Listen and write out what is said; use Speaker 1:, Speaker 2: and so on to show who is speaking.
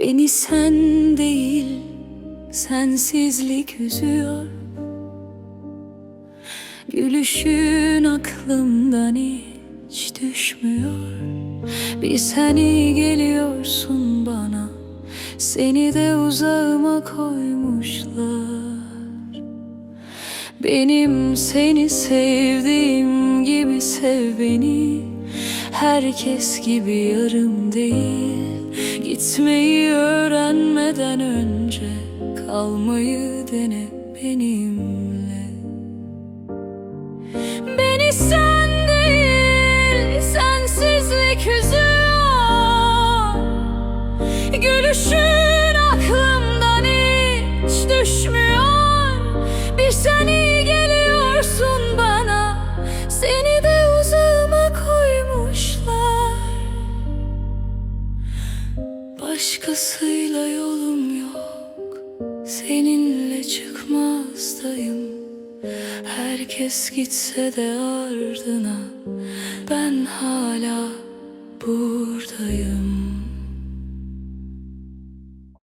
Speaker 1: Beni sen değil sensizlik üzüyor. Gülüşün aklımdan hiç düşmüyor. Bir sen iyi geliyorsun bana Seni de uzağıma koymuşlar. Benim seni sevdiğim gibi sev beni Herkes gibi yarım değil Gitmeyi öğrenmeden önce Kalmayı dene benimle. Beni sen değil sensizlik üzüyor. Gülüşün aklımdan hiç düşmüyor. Bir sen Başkasıyla yolum yok. Seninle çıkmazdayım. Herkes gitse de ardına Ben hala buradayım.